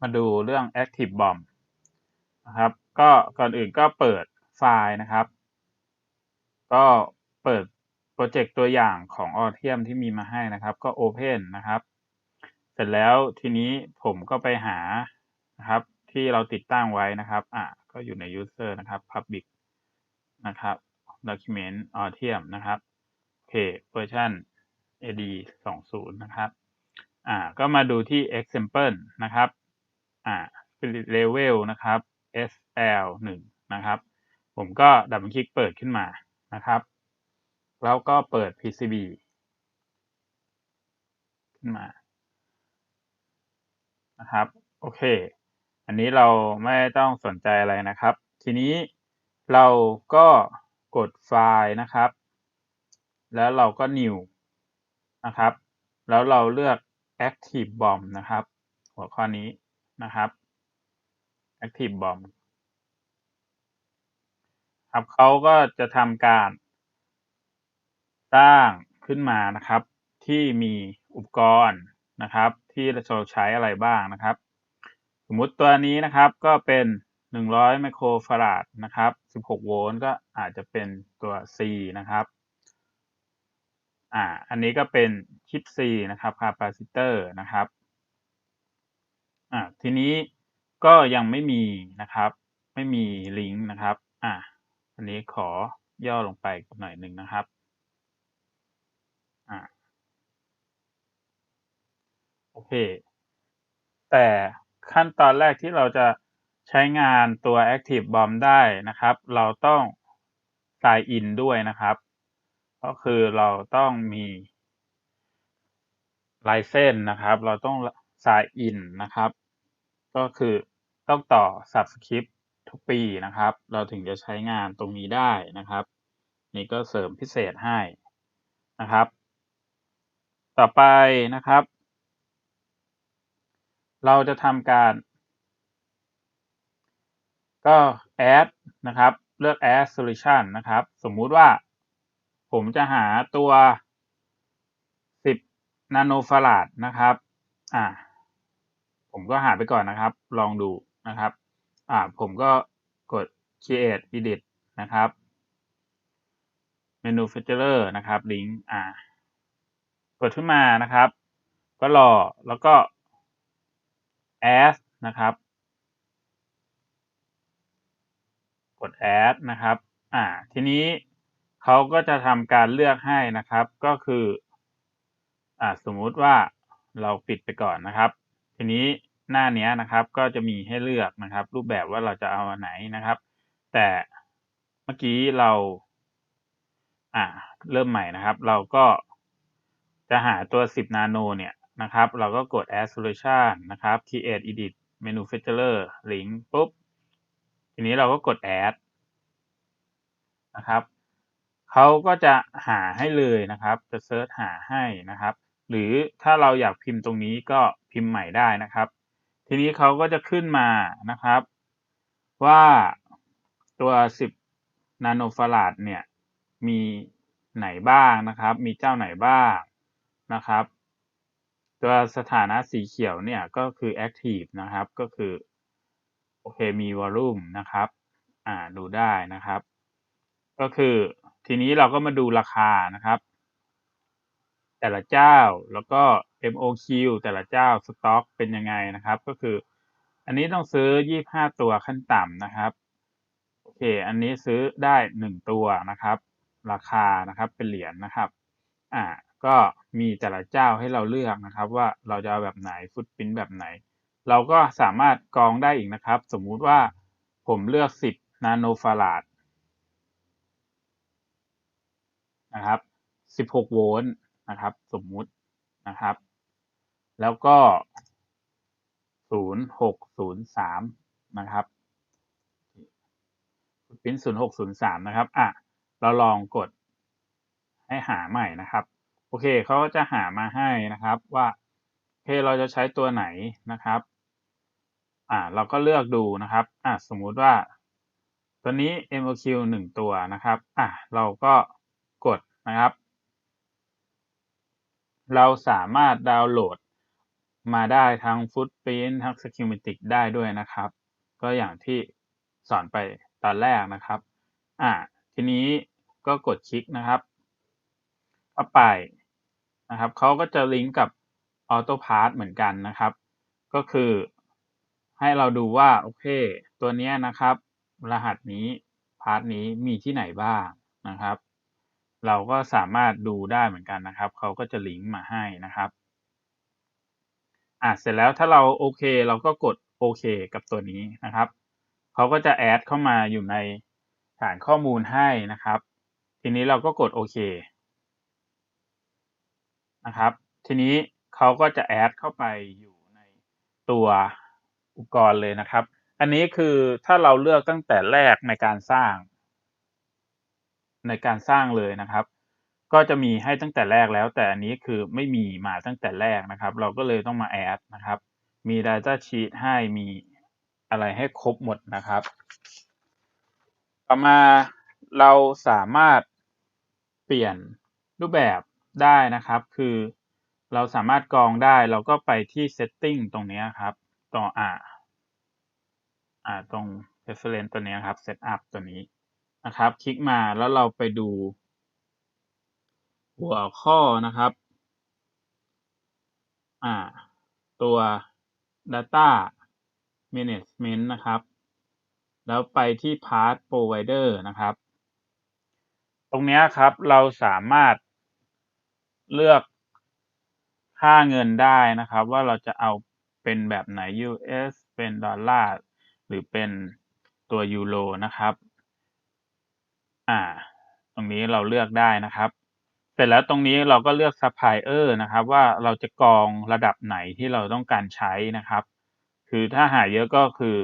มาดูเรื่อง Active Bomb นะครับ ก็ก่อนอื่นก็เปิดไฟล์นะครับ ก็เปิดโปรเจกต์ตัวอย่างของ Audium ที่มีมาให้นะครับ ก็ Open นะครับ เสร็จแล้วทีนี้ผมก็ไปหานะครับ ที่เราติดตั้งไว้นะครับ อะก็อยู่ใน User นะครับ Public นะครับ Document Audium นะครับโอเคเวอร์ชัน AD 20 นะครับ อ่า ก็มาดูที่ example นะครับ อ่า level นะครับ SL 1นะครับ ผมก็ดับเบิลคลิกเปิดขึ้นมานะครับ แล้วก็เปิด PCB ขึ้นมานะครับ โอเค อันนี้เราไม่ต้องสนใจอะไรนะครับ ทีนี้เราก็กดไฟล์นะครับ แล้วเราก็ new นะครับ แล้วเราเลือก active bomb นะครับ หัวข้อนี้ นะครับ active bomb ครับเขาก็จะทำการสร้างขึ้นมานะครับ ที่มีอุปกรณ์นะครับ ที่เราใช้อะไรบ้างนะครับ สมมุติตัวนี้นะครับก็เป็น 100 ไมโครฟาราดนะครับ 16 โวลต์ก็อาจจะเป็นตัว C นะครับอ่าอันนี้ก็เป็นชิป C นะครับคาปาซิเตอร์นะครับ อ่าทีนี้ก็ยังไม่มีนะครับ ไม่มีลิงก์นะครับอ่าอันนี้ขอย่อลงไปหน่อยหนึ่งนะครับอ่าโอเค แต่ขั้นตอนแรกที่เราจะใช้งานตัว Active Bomb ได้นะครับ เราต้อง sign in ด้วยนะครับ ก็คือเราต้องมีลายเส้นนะครับ เราต้อง sign in นะครับ ก็คือต้องต่อ subscript ทุกปีนะครับ เราถึงจะใช้งานตรงนี้ได้นะครับ นี่ก็เสริมพิเศษให้นะครับ ต่อไปนะครับ เราจะทำการ ก็ add นะครับ เลือก add solution นะครับ สมมุติว่าผมจะหาตัว 10 นาโนฟาราดนะครับ อ่า ผมก็หาไปก่อนนะครับ ลองดูนะครับ อ่าผมก็กด create edit นะครับ manufacturer นะครับ link อ่ากดขึ้นมานะครับ ก็รอแล้วก็ add นะครับ กด add นะครับ อ่า ทีนี้เขาก็จะทำการเลือกให้นะครับ ก็คือ อ่า สมมุติว่าเราปิดไปก่อนนะครับ ทีนี้ หน้านี้นะครับ ก็จะมีให้เลือกนะครับ รูปแบบว่าเราจะเอาอันไหนนะครับ แต่เมื่อกี้เราอ่าเริ่มใหม่นะครับ เราก็จะหาตัว 10 นาโนเนี่ยนะครับ เราก็กด add solution นะครับ create edit manufacturer link ปุ๊บ ทีนี้เราก็กด add นะครับเขาก็จะหาให้เลยนะครับ จะเซิร์ชหาให้นะครับ หรือถ้าเราอยากพิมพ์ตรงนี้ก็พิมพ์ใหม่ได้นะครับ ทีนี้เขาก็จะขึ้นมานะครับ ว่าตัว 10 นาโนฟาราดเนี่ยมีไหนบ้างนะครับ มีเจ้าไหนบ้างนะครับ ตัวสถานะสีเขียวเนี่ยก็คือ active นะครับ ก็คือโอเคมี volume นะครับอ่าดูได้นะครับ ก็คือทีนี้เราก็มาดูราคานะครับ แต่ละเจ้าแล้วก็ MOQ แต่ละเจ้าสต็อกเป็นยังไงนะครับ ก็คือ อันนี้ต้องซื้อ 25 ตัวขั้นต่ำนะครับโอเค อันนี้ซื้อได้ 1 ตัวนะครับ ราคานะครับเป็นเหรียญนนะครับอ่าก็มีแต่ละเจ้าให้เราเลือกนะครับ ว่าเราจะเอาแบบไหนฟุตพิ้นแบบไหน เราก็สามารถกรองได้อีกนะครับ สมมุติว่าผมเลือก 10 นาโนฟาราดนะครับ 16 โวลต์นะครับ สมมุตินะครับ แล้วก็0603นย์สามนะครับพิ้น0603นะครับ อะ เราลองกดให้หาใหม่นะครับ โอเคเขาก็จะหามาให้นะครับว่าโอเคเราจะใช้ตัวไหนนะครับ อ่า เราก็เลือกดูนะครับ อะสมมุติว่า ตัวนี้ MOQ 1ตัวนะครับ อะเราก็กดนะครับ เราสามารถดาวน์โหลด มาได้ทั้ง Footprint ทั้ง Schematic ได้ด้วยนะครับ ก็อย่างที่สอนไปตอนแรกนะครับอ่าทีนี้ก็กดคลิกนะครับเข้าไปนะครับเขาก็จะลิงก์กับ AutoPath เหมือนกันนะครับ ก็คือให้เราดูว่า โอเค ตัวนี้นะครับ รหัสนี้พาร์ทนี้มีที่ไหนบ้างนะครับ เราก็สามารถดูได้เหมือนกันนะครับ เขาก็จะลิงก์มาให้นะครับ อะเสร็จแล้วถ้าเราโอเค เราก็กดโอเคกับตัวนี้นะครับเขาก็จะแอดเข้ามาอยู่ในฐานข้อมูลให้นะครับ ทีนี้เราก็กดโอเคนะครับ ทีนี้เขาก็จะแอดเข้าไปอยู่ในตัวอุปกรณ์เลยนะครับ อันนี้คือถ้าเราเลือกตั้งแต่แรกในการสร้าง ในการสร้างเลยนะครับ ก็จะมีให้ตั้งแต่แรกแล้ว แต่อันนี้คือไม่มีมาตั้งแต่แรกนะครับ เราก็เลยต้องมาแอดนะครับ มี Data Sheet ให้มีอะไรให้ครบหมดนะครับ ต่อมาเราสามารถเปลี่ยนรูปแบบได้นะครับ คือเราสามารถกรองได้ เราก็ไปที่ Setting ตรงนี้ครับตรงอ่าอ่าตรง Reference ตัวนี้ครับ Setup ตัวนี้นะครับ คลิกมาแล้วเราไปดู หัวข้อนะครับ อ่า ตัว Data Management นะครับ แล้วไปที่ Part Provider นะครับ ตรงนี้ครับเราสามารถเลือกค่าเงินได้นะครับ ว่าเราจะเอาเป็นแบบไหน US เป็นดอลลาร์หรือเป็นตัวยูโรนะครับ อ่า ตรงนี้เราเลือกได้นะครับ เสร็จแล้วตรงนี้เราก็เลือกซัพพลายเออร์นะครับ ว่าเราจะกรองระดับไหนที่เราต้องการใช้นะครับ คือถ้าหาเยอะก็คือ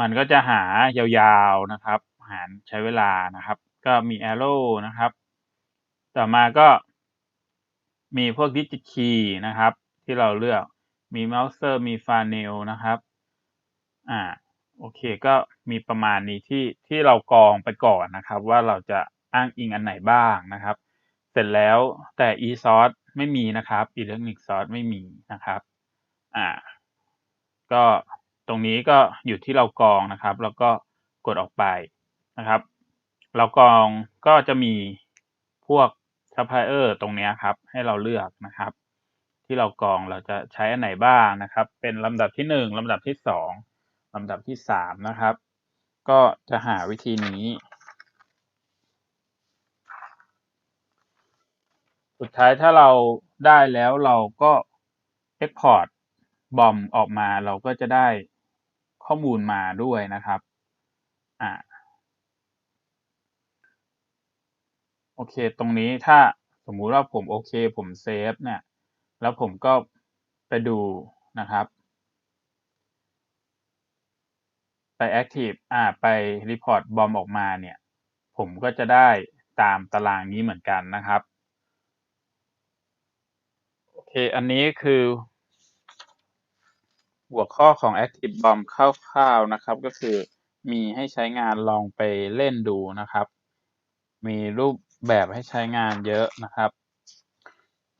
มันก็จะหายาวๆนะครับ หารใช้เวลานะครับ ก็มี arrow นะครับ ต่อมาก็มีพวก digit key นะครับ ที่เราเลือกมี mouser มี funnel นะครับ อ่า โอเค ก็มีประมาณนี้ที่ที่เรากรองไปก่อนนะครับ ว่าเราจะอ้างอิงอันไหนบ้างนะครับ เสร็จแล้วแต่ e source ไม่มีนะครับ electronic source ไม่มีนะครับอ่าก็ตรงนี้ก็อยู่ที่เรากรองนะครับ แล้วก็กดออกไปนะครับ เรากรองก็จะมีพวกซัพพลายเออร์ตรงนี้ครับ ให้เราเลือกนะครับ ที่เรากรองเราจะใช้อันไหนบ้างนะครับ เป็นลำดับที่หนึ่งลำดับที่สองลำดับที่สามนะครับ ก็จะหาวิธีนี้ สุดท้ายถ้าเราได้แล้วเราก็ Export บอมออกมาเราก็จะได้ข้อมูลมาด้วยนะครับอ่าโอเค ตรงนี้ถ้าสมมุติว่าผมโอเค ผมเซฟเนี่ย แล้วผมก็ไปดูนะครับ ไป Active อ่า ไป Report บอมออกมาเนี่ย ผมก็จะได้ตามตารางนี้เหมือนกันนะครับ เค อันนี้คือ หัวข้อของ Active Bomb คร่าวๆนะครับ ก็คือมีให้ใช้งานลองไปเล่นดูนะครับ มีรูปแบบให้ใช้งานเยอะนะครับ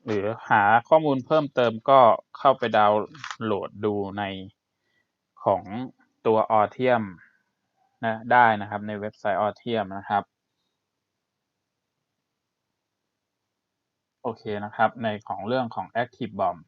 หรือหาข้อมูลเพิ่มเติมก็เข้าไปดาวน์โหลดดูในของตัว Audium นะได้นะครับในเว็บไซต์ Audium นะครับ โอเคนะครับ ในของเรื่องของ Active Bomb